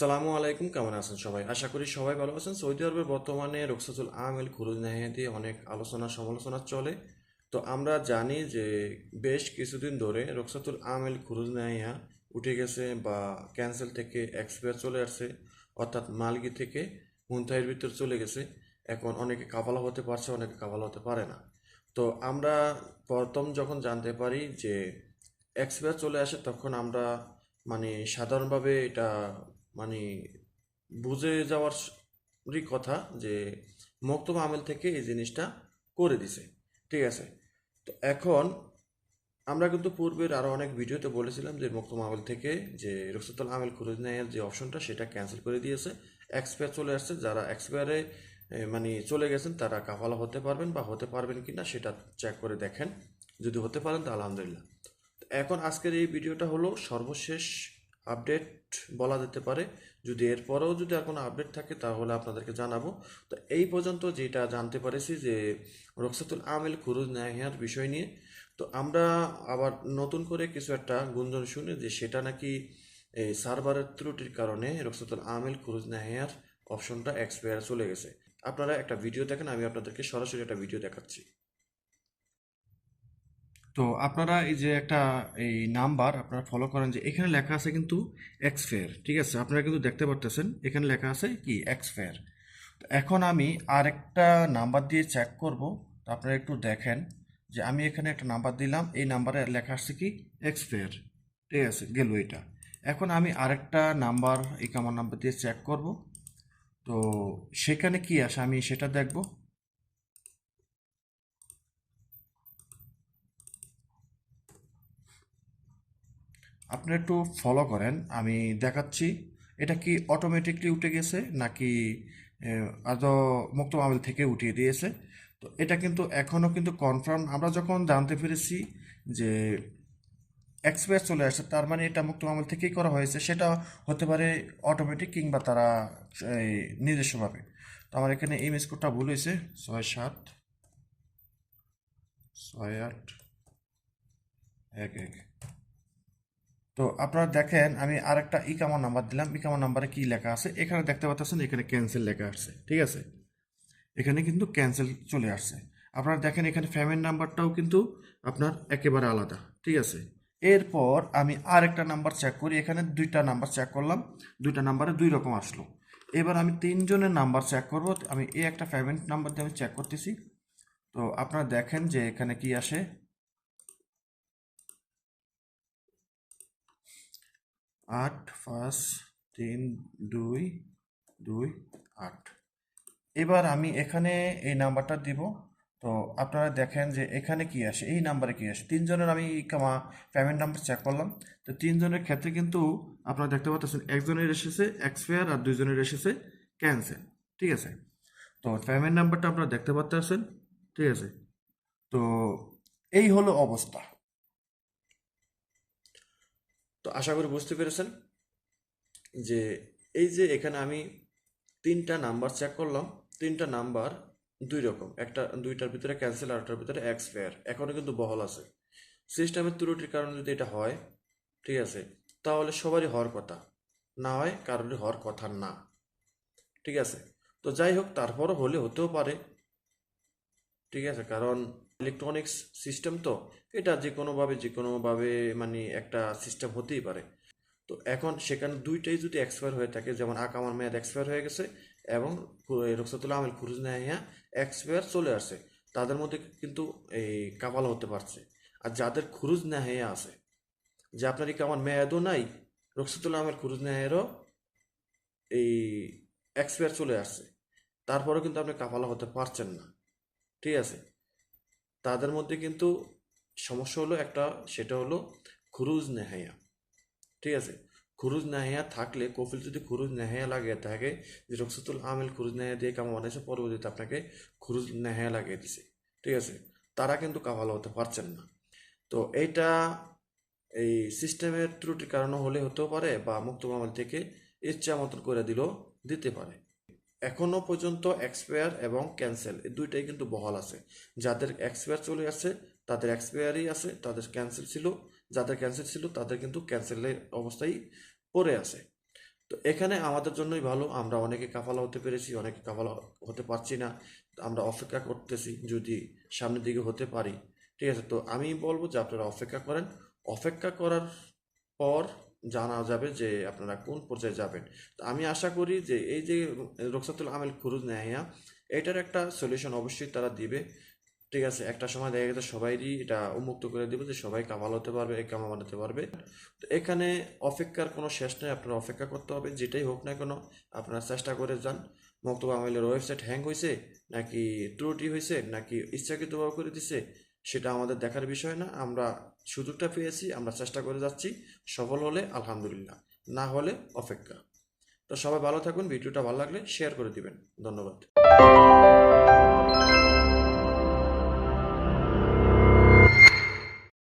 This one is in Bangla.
আসসালামু আলাইকুম, কেমন আছেন সবাই? আশা করি সবাই ভালো আছেন। সৌদি আরবের বর্তমানে রক্সাতুল আমেল খুরুজ নাহিয়াতি অনেক আলোচনা সমালোচনা চলে। তো আমরা জানি যে বেশ কিছুদিন ধরে রক্সাতুল আমেল খুরুজ নাহিয়া উঠে গেছে বা ক্যান্সেল থেকে এক্সপায়ার চলে আসছে, অর্থাৎ মালগি থেকে মুনতাহির ভিতর চলে গেছে। এখন অনেকে কাবালা হতে পারছে, অনেকে কাবালা হতে পারে না। তো আমরা প্রথম যখন জানতে পারি যে এক্সপায়ার চলে আসে, তখন আমরা মানে সাধারণভাবে এটা মানে বুঝে যাওয়ারই কথা যে মক্তব আমেল থেকে এই জিনিসটা করে দিছে। ঠিক আছে? তো এখন আমরা কিন্তু পূর্বের আরও অনেক ভিডিওতে বলেছিলাম যে মক্তব আমেল থেকে যে রক্সতুল আমেল খুরুজ নেয়ার যে অপশনটা সেটা ক্যান্সেল করে দিয়েছে। এক্সপায়ার চলে আসছে। যারা এক্সপায়ারে মানে চলে গেছেন তারা কাফালা হতে পারবেন বা হতে পারবেন কি না সেটা চেক করে দেখেন। যদি হতে পারেন তো আলহামদুলিল্লাহ। এখন আজকের এই ভিডিওটা হলো সর্বশেষ আপডেট বলা যেতে পারে। যদি এরপরেও যদি আর কোনো আপডেট থাকে, তাহলে আপনাদেরকে জানাব। তো এই পর্যন্ত যেটা জানতে পারেছি যে রক্সাতুল আমেল খুরুজ নাহিয়ার বিষয় নিয়ে। তো আমরা আবার নতুন করে কিছু একটা গুঞ্জন শুনি যে সেটা নাকি এই সার্ভারের ত্রুটির কারণে রক্সাতুল আমিল খুরুজ নাহিয়ার অপশনটা এক্সপায়ার চলে গেছে। আপনারা একটা ভিডিও দেখেন, আমি আপনাদেরকে সরাসরি একটা ভিডিও দেখাচ্ছি। তো আপনারা এই যে একটা, এই নাম্বার আপনারা ফলো করেন যে এখানে লেখা আছে কিন্তু এক্সফেয়ার ঠিক আছে? আপনারা কিন্তু দেখতে পারতেছেন, এখানে লেখা আছে কি? এক্স ফেয়ার তো এখন আমি আরেকটা নাম্বার দিয়ে চেক করব, তো আপনারা একটু দেখেন যে আমি এখানে একটা নাম্বার দিলাম, এই নাম্বারে লেখা আসছে কি? এক্সফেয়ার ঠিক আছে, গেল এটা। এখন আমি আরেকটা নাম্বার, এই কামার নাম্বার দিয়ে চেক করব। তো সেখানে কি আসে? আমি সেটা দেখব। আপনি একটু ফলো করেন, আমি দেখাচ্ছি। এটা কি অটোমেটিকলি উঠে গেছে নাকি আদৌ মুক্ত মামল থেকে উঠিয়ে দিয়েছে? তো এটা কিন্তু এখনও কিন্তু কনফার্ম আমরা যখন জানতে পেরেছি যে এক্সপ্রেস চলে আসছে তার মানে এটা মুক্ত মামল থেকেই করা হয়েছে, সেটা হতে পারে অটোমেটিক কিংবা তারা নিজস্বভাবে তো আমার এখানে ইমেজ কোডটা ভুল হয়েছে, ছয় সাত, ছয় আট, এক এক। তো আপনারা দেখেন, আমি আরেকটা ইকামা নাম্বার দিলাম। ইকামা নাম্বারে কি লেখা আছে? এখানে দেখতে পাচ্ছেন, এখানে ক্যান্সেল লেখা আসছে, ঠিক আছে? এখানে কিন্তু ক্যান্সেল চলে আসছে। আপনারা দেখেন, এখানে ফ্যামিলি নাম্বারটাও কিন্তু আপনার একেবারে আলাদা, ঠিক আছে? এরপর আমি আরেকটা নাম্বার চেক করি। এখানে দুইটা নাম্বার চেক করলাম। দুইটা নাম্বারে দুই রকম আসলো। এবার আমি তিনজনের নাম্বার চেক করব। আমি এই একটা ফ্যামিলি নাম্বার দিয়ে আমি চেক করতেছি। তো আপনারা দেখেন যে এখানে কি আসে? আট, পাঁচ, তিন, দুই দুই, আট। এবার আমি এখানে এই নাম্বারটা দিব। তো আপনারা দেখেন যে এখানে কি আসে, এই নাম্বারে কি আসে। তিনজনের আমি কামা পেমেন্ট নাম্বার চেক করলাম। তো তিনজনের ক্ষেত্রে কিন্তু আপনারা দেখতে পাচ্ছেন, একজনের এসেছে এক্সপায়ার আর দুইজনের এসেছে ক্যান্সেল ঠিক আছে? তো পেমেন্ট নাম্বারটা আপনারা দেখতে পাচ্ছেন, ঠিক আছে? তো এই হলো অবস্থা। তো আশা করি বুঝতে পেরেছেন যে এই যে এখানে আমি তিনটা নাম্বার চেক করলাম, তিনটা নাম্বার দুই রকম। একটা, দুইটার ভিতরে ক্যান্সেল আর একটার ভিতরে এক্সপায়ার এখনও কিন্তু বহল আছে। সিস্টেমের ত্রুটির কারণে যদি এটা হয়, ঠিক আছে, তাহলে সবারই হওয়ার কথা। না হয় কারোরই হওয়ার কথা না। ঠিক আছে, তো যাই হোক, তারপরও হলে হতেও পারে। ঠিক আছে, কারণ ইলেকট্রনিক্স সিস্টেম তো, এটা যে কোনোভাবে যে কোনোভাবে মানে একটা সিস্টেম হতেই পারে। তো এখন সেখানে দুইটাই যদি এক্সপায়ার হয়ে থাকে, যেমন আকামার মেয়াদ এক্সপায়ার হয়ে গেছে এবং রক্সাতুল্লাহ আমেল খুরুজ নেয়া এক্সপায়ার চলে আসে তাদের মধ্যে কিন্তু এই কাপাল হতে পারছে। আর যাদের খুরুজ নেহাইয়া আছে, যে আপনার এই কামার মেয়াদও নাই রক্সাতুল্লাহ আমেল খুরুজ নেহাইয়েরও এই এক্সপায়ার চলে আসছে। তারপরেও কিন্তু আপনি কাপালা হতে পারছেন না। ঠিক আছে? তাদের মধ্যে কিন্তু সমস্যা হলো একটা, সেটা হলো খুরুজ নেহাইয়া ঠিক আছে? খুরুজ নেহাইয়া থাকলে, কফিল যদি খুরুজ নেহাইয়া লাগিয়ে থাকে, যে রক্সতুল আমেল খুরুজ নেহাইয়া দিয়ে কামা বানাইছে পরবর্তীতে আপনাকে খুরুজ নেহাইয়া লাগিয়ে দিছে। ঠিক আছে? তারা কিন্তু কাভালো হতে পারছেন না। তো এইটা এই সিস্টেমের ত্রুটির কারণে হলে হতেও পারে বা মুক্ত মামল থেকে ইচ্ছা মতন করে দিলেও দিতে পারে। এখনও পর্যন্ত এক্সপায়ার এবং ক্যান্সেল এই দুইটাই কিন্তু বহাল আছে। যাদের এক্সপায়ার চলে আসছে তাদের এক্সপায়ারই আছে, তাদের ক্যান্সেল ছিল, যাদের ক্যান্সেল ছিল, তাদের কিন্তু ক্যান্সেলের অবস্থায় পড়ে আছে। তো এখানে আমাদের জন্যই ভালো, আমরা অনেকে কাফালা হতে পেরেছি, অনেকে কাফালা হতে পারছি না, আমরা অপেক্ষা করতেছি যদি সামনের দিকে হতে পারি, ঠিক আছে? তো আমি বলব যে আপনারা অপেক্ষা করেন। অপেক্ষা করার পর জানা যাবে যে আপনারা কোন পর্যায়ে যাবেন। তো আমি আশা করি যে এই যে রোকসাতুল আমেল খুরুজ নেয়া এটার একটা সলিউশন অবশ্যই তারা দিবে। ঠিক আছে, একটা সময় দেখা গেছে সবাইরই এটা উন্মুক্ত করে দিবে যে সবাই কামাল হতে পারবে, এই কামা বানাতে পারবে। তো এখানে অপেক্ষার কোনো শেষ নেই, আপনারা অপেক্ষা করতে হবে, যেটাই হোক না কেন আপনারা চেষ্টা করে যান। মক্তব আমেলের ওয়েবসাইট হ্যাং হয়েছে নাকি ত্রুটি হয়েছে নাকি ইচ্ছাকৃতভাবে করে দিছে সেটা আমাদের দেখার বিষয় না। আমরা সুযোগটা পেয়েছি, আমরা চেষ্টা করে যাচ্ছি। সফল হলে আলহামদুলিল্লাহ, না হলে অপেক্ষা। তো সবাই ভালো থাকুন, ভিডিওটা ভালো লাগলে শেয়ার করে দিবেন। ধন্যবাদ।